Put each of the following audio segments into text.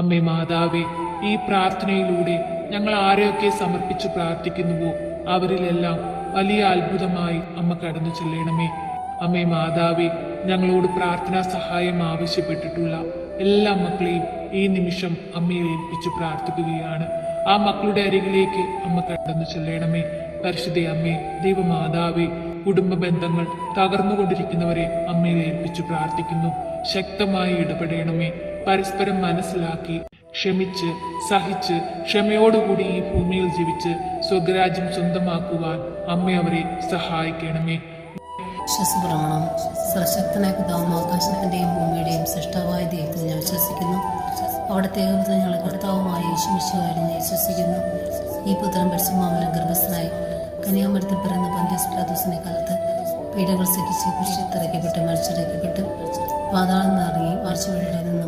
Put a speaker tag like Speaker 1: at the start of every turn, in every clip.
Speaker 1: അമ്മേ മാതാവേ ഈ പ്രാർത്ഥനയിലൂടെ ഞങ്ങൾ ആരെയൊക്കെ സമർപ്പിച്ച് പ്രാർത്ഥിക്കുന്നുവോ അവരിലെല്ലാം വലിയ അത്ഭുതമായി അമ്മ കടന്നു ചെല്ലണമേ. അമ്മേ മാതാവേ ഞങ്ങളോട് പ്രാർത്ഥനാ സഹായം ആവശ്യപ്പെട്ടിട്ടുള്ള എല്ലാ മക്കളെയും ഈ നിമിഷം അമ്മയെ ഏൽപ്പിച്ച് പ്രാർത്ഥിക്കുകയാണ്. ആ മക്കളുടെ അരികിലേക്ക് അമ്മ കടന്നു ചെല്ലണമേ. പരിശുദ്ധ അമ്മേ ദൈവമാതാവേ കുടുംബ ബന്ധങ്ങൾ തകർന്നുകൊണ്ടിരിക്കുന്നവരെ അമ്മയെ ഏൽപ്പിച്ചു പ്രാർത്ഥിക്കുന്നു. ശക്തമായി ഇടപെടണമേ. പരസ്പരം മനസ്സിലാക്കി ക്ഷമിച്ച് സഹിച്ച് ക്ഷമയോടുകൂടി ഈ ഭൂമിയിൽ ജീവിച്ച് സ്വഗ്രാജ്യം സ്വന്തമാക്കുവാൻ അമ്മ അവരെ സഹായിക്കണമേ.
Speaker 2: വിശ്വസപ്രമാണം. സർശക്തനായ പിതാവും ആകാശത്തിന്റെയും ഭൂമിയുടെയും സൃഷ്ടാവായ ദൈവത്തിൽ ഞാൻ വിശ്വസിക്കുന്നു. അവിടുത്തെ ദൈവത്തിൽ ഞങ്ങൾ കർത്താവുമായ യേശുമിശുകാരി ഞാൻ വിശ്വസിക്കുന്നു. ഈ പുത്രൻ പരിശുമാവലം ഗർഭസ്ഥനായി കന്യാമരത്തിൽ പിറന്ന പന്ത്യസ് പ്രാദോസിനെ കാലത്ത് പീഡകൾ സഹിച്ച് കുരിശിത്തിറക്കപ്പെട്ട് മരിച്ചിറക്കപ്പെട്ട് പാതാളം നിറങ്ങി ആഴ്ചവഴിയുടെ നിന്ന്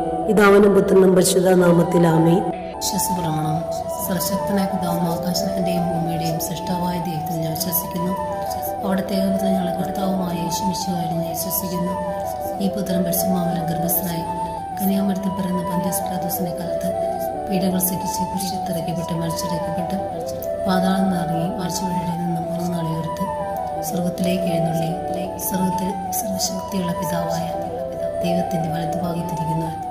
Speaker 3: ഇതവനും പുത്രനും പരിശുദ്ധ നാമത്തിൽ ആമേ
Speaker 2: വിശ്വസപ്രമാണം. സർശക്തനായ പിതാവും ആകാശത്തിന്റെയും ഭൂമിയുടെയും സൃഷ്ടാവായ ദൈവത്തിൽ ഞാൻ വിശ്വസിക്കുന്നു. അവിടത്തെ ഞങ്ങളെ കർത്താവുമായ യേശുമിശുകാരി ഞാൻ വിശ്വസിക്കുന്നു. ഈ പുത്രൻ പരിശുമാവലം ഗർഭസ്ഥനായി കന്യാമരത്തിൽ പിറന്ന പന്ത്യസ്പ്രാദോസിനെ കാലത്ത് പീഡകൾ സഹിച്ച് കുരിശിത്തിറക്കപ്പെട്ട് മരിച്ചിറക്കപ്പെട്ട് പാതാളം നിറങ്ങി ആഴ്ചവഴിയുടെ നിന്ന് മൂന്ന് നാളെ ഉയർത്ത് സ്വർഗത്തിലേക്ക് എഴുന്നള്ളി. സ്വർഗത്തിൽ സർവശക്തിയുള്ള പിതാവായ ദൈവത്തിന്റെ വലതുഭാഗത്തിരിക്കുന്നവൻ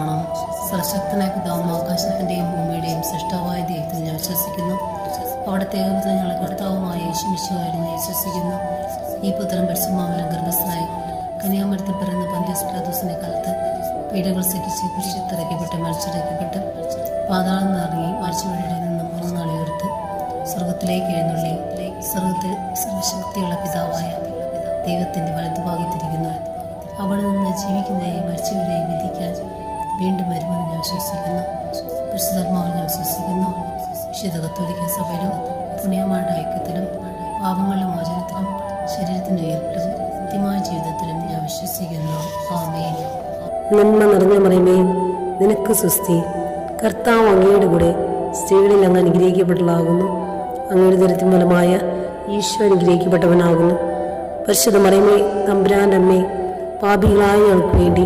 Speaker 2: സർശക്തനായ പിതാവും ആകാശത്തിന്റെയും ഭൂമിയുടെയും സൃഷ്ടാവായ ദൈവത്തിൽ ഞാൻ വിശ്വസിക്കുന്നു. അവിടുത്തെ ഏകപുത്ര ഞങ്ങളെ കർത്താവുമായ യേശുമിശുകാരി ഞാൻ വിശ്വസിക്കുന്നു. ഈ പുത്രം പരിശുമാമലം ഗർഭസ്ഥനായി കന്യാമരത്തിൽ പിറന്ന പന്ത്യസ്പ്രദോസിനെ കാലത്ത് പീഡകൾ സഹിച്ച് കുരിശിത്തിറക്കപ്പെട്ട് മരിച്ചിറക്കപ്പെട്ട്. പാതാളം നിറങ്ങി മരിച്ചവരുടെ നിന്ന് മൂന്ന് നാളെ ഉയർത്ത് സ്വർഗത്തിലേക്ക് എഴുന്നള്ളി. സ്വർഗത്തിൽ സർവശക്തിയുള്ള പിതാവായ ദൈവത്തിന്റെ വലതുഭാഗത്തിരിക്കുന്നു. അവിടെ നിന്ന് ജീവിക്കുന്നതിനെയും മരിച്ചവരെയും വിധിക്കാൻ വീണ്ടും വരുമെന്ന് ഞാൻ വിശ്വസിക്കുന്നു. പരിശുദ്ധാത്മാവിൽ ഞാൻ വിശ്വസിക്കുന്നു. വിശുദ്ധ കത്തോലിക്ക സഭയിലും പുണ്യമാരുടെ ഐക്യത്തിലും പാപങ്ങളുടെ മോചനത്തിലും ശരീരത്തിന്റെ ഉയർപ്പിലും നിത്യമായ ജീവിതത്തിലും ഞാൻ വിശ്വസിക്കുന്നു.
Speaker 3: നന്മ നിറഞ്ഞ മറിയമേ നിനക്ക് സുസ്തി കർത്താവ് അങ്ങയുടെ കൂടെ സ്ത്രീകളിൽ അങ്ങ് അനുഗ്രഹിക്കപ്പെട്ടതാകുന്നു അങ്ങയുടെ ദുരിതം ഫലമായ ഈശോ അനുഗ്രഹിക്കപ്പെട്ടവനാകുന്നു. പരിശുദ്ധ മറിയമേ തമ്പുരാന്റെ അമ്മേ പാപികളായ ഞങ്ങൾക്ക് വേണ്ടി